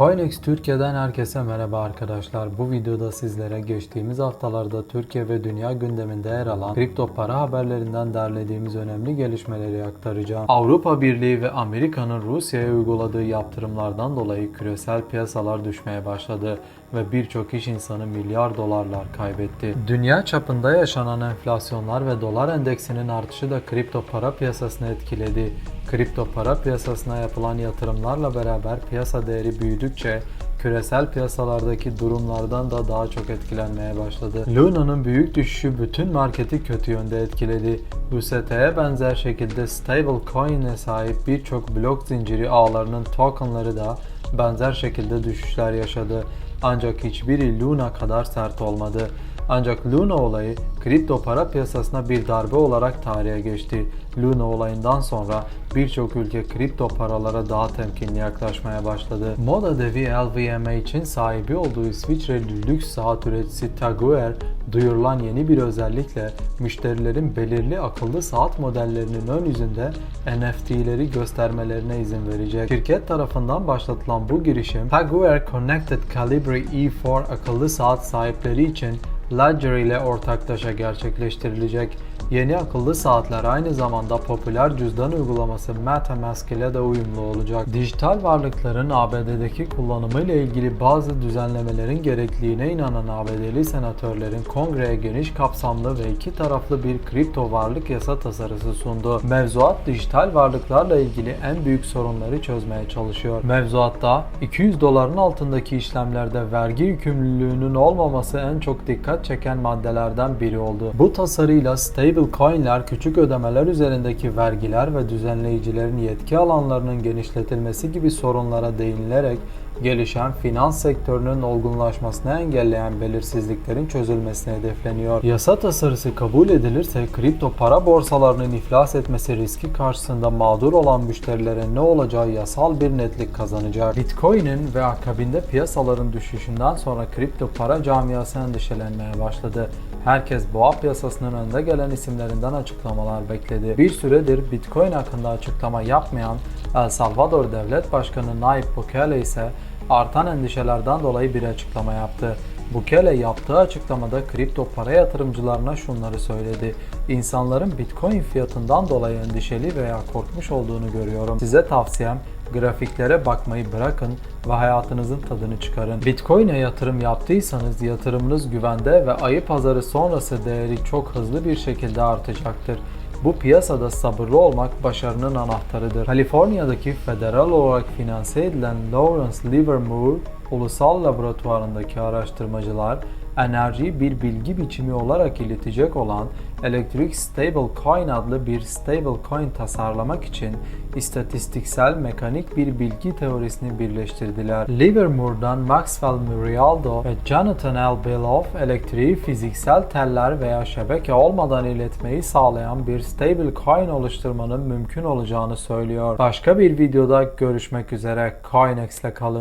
Coinex Türkiye'den herkese merhaba arkadaşlar. Bu videoda sizlere geçtiğimiz haftalarda Türkiye ve dünya gündeminde yer alan kripto para haberlerinden derlediğimiz önemli gelişmeleri aktaracağım. Avrupa Birliği ve Amerika'nın Rusya'ya uyguladığı yaptırımlardan dolayı küresel piyasalar düşmeye başladı ve birçok iş insanı milyar dolarlar kaybetti. Dünya çapında yaşanan enflasyonlar ve dolar endeksinin artışı da kripto para piyasasını etkiledi. Kripto para piyasasına yapılan yatırımlarla beraber piyasa değeri büyüdükçe küresel piyasalardaki durumlardan da daha çok etkilenmeye başladı. Luna'nın büyük düşüşü bütün marketi kötü yönde etkiledi. UST'ye benzer şekilde stablecoin'e sahip birçok blok zinciri ağlarının tokenları da benzer şekilde düşüşler yaşadı. Ancak hiçbiri Luna kadar sert olmadı. Ancak Luna olayı kripto para piyasasına bir darbe olarak tarihe geçti. Luna olayından sonra birçok ülke kripto paralara daha temkinli yaklaşmaya başladı. Moda devi LVMH'in sahibi olduğu İsviçreli lüks saat üreticisi Tag Heuer duyurulan yeni bir özellikle müşterilerin belirli akıllı saat modellerinin ön yüzünde NFT'leri göstermelerine izin verecek. Şirket tarafından başlatılan bu girişim Heuer Connected Calibre E4 akıllı saat sahipleri için Ledger ile ortaklaşa gerçekleştirilecek. Yeni akıllı saatler aynı zamanda popüler cüzdan uygulaması MetaMask ile de uyumlu olacak. Dijital varlıkların ABD'deki kullanımı ile ilgili bazı düzenlemelerin gerekliliğine inanan ABD'li senatörlerin kongreye geniş kapsamlı ve iki taraflı bir kripto varlık yasa tasarısı sundu. Mevzuat dijital varlıklarla ilgili en büyük sorunları çözmeye çalışıyor. Mevzuatta 200 doların altındaki işlemlerde vergi yükümlülüğünün olmaması en çok dikkat çeken maddelerden biri oldu. Bu tasarıyla stablecoin'ler küçük ödemeler üzerindeki vergiler ve düzenleyicilerin yetki alanlarının genişletilmesi gibi sorunlara değinilerek gelişen finans sektörünün olgunlaşmasını engelleyen belirsizliklerin çözülmesine hedefleniyor. Yasa tasarısı kabul edilirse kripto para borsalarının iflas etmesi riski karşısında mağdur olan müşterilere ne olacağı yasal bir netlik kazanacak. Bitcoin'in ve akabinde piyasaların düşüşünden sonra kripto para camiası endişelenmeye başladı. Herkes boğa piyasasının önde gelen isimlerinden açıklamalar bekledi. Bir süredir Bitcoin hakkında açıklama yapmayan El Salvador Devlet Başkanı Nayib Bukele ise artan endişelerden dolayı bir açıklama yaptı. Bukele yaptığı açıklamada kripto para yatırımcılarına şunları söyledi. İnsanların Bitcoin fiyatından dolayı endişeli veya korkmuş olduğunu görüyorum. Size tavsiyem grafiklere bakmayı bırakın ve hayatınızın tadını çıkarın. Bitcoin'e yatırım yaptıysanız yatırımınız güvende ve ayı pazarı sonrası değeri çok hızlı bir şekilde artacaktır. Bu piyasada sabırlı olmak başarının anahtarıdır. Kaliforniya'daki federal olarak finanse edilen Lawrence Livermore Ulusal Laboratuvarındaki araştırmacılar enerjiyi bir bilgi biçimi olarak iletecek olan Electric Stablecoin adlı bir stablecoin tasarlamak için istatistiksel mekanik bir bilgi teorisini birleştirdiler. Livermore'dan Maxwell Murialdo ve Jonathan L. Beloff elektriği fiziksel teller veya şebeke olmadan iletmeyi sağlayan bir stablecoin oluşturmanın mümkün olacağını söylüyor. Başka bir videoda görüşmek üzere. Coinex ile kalın.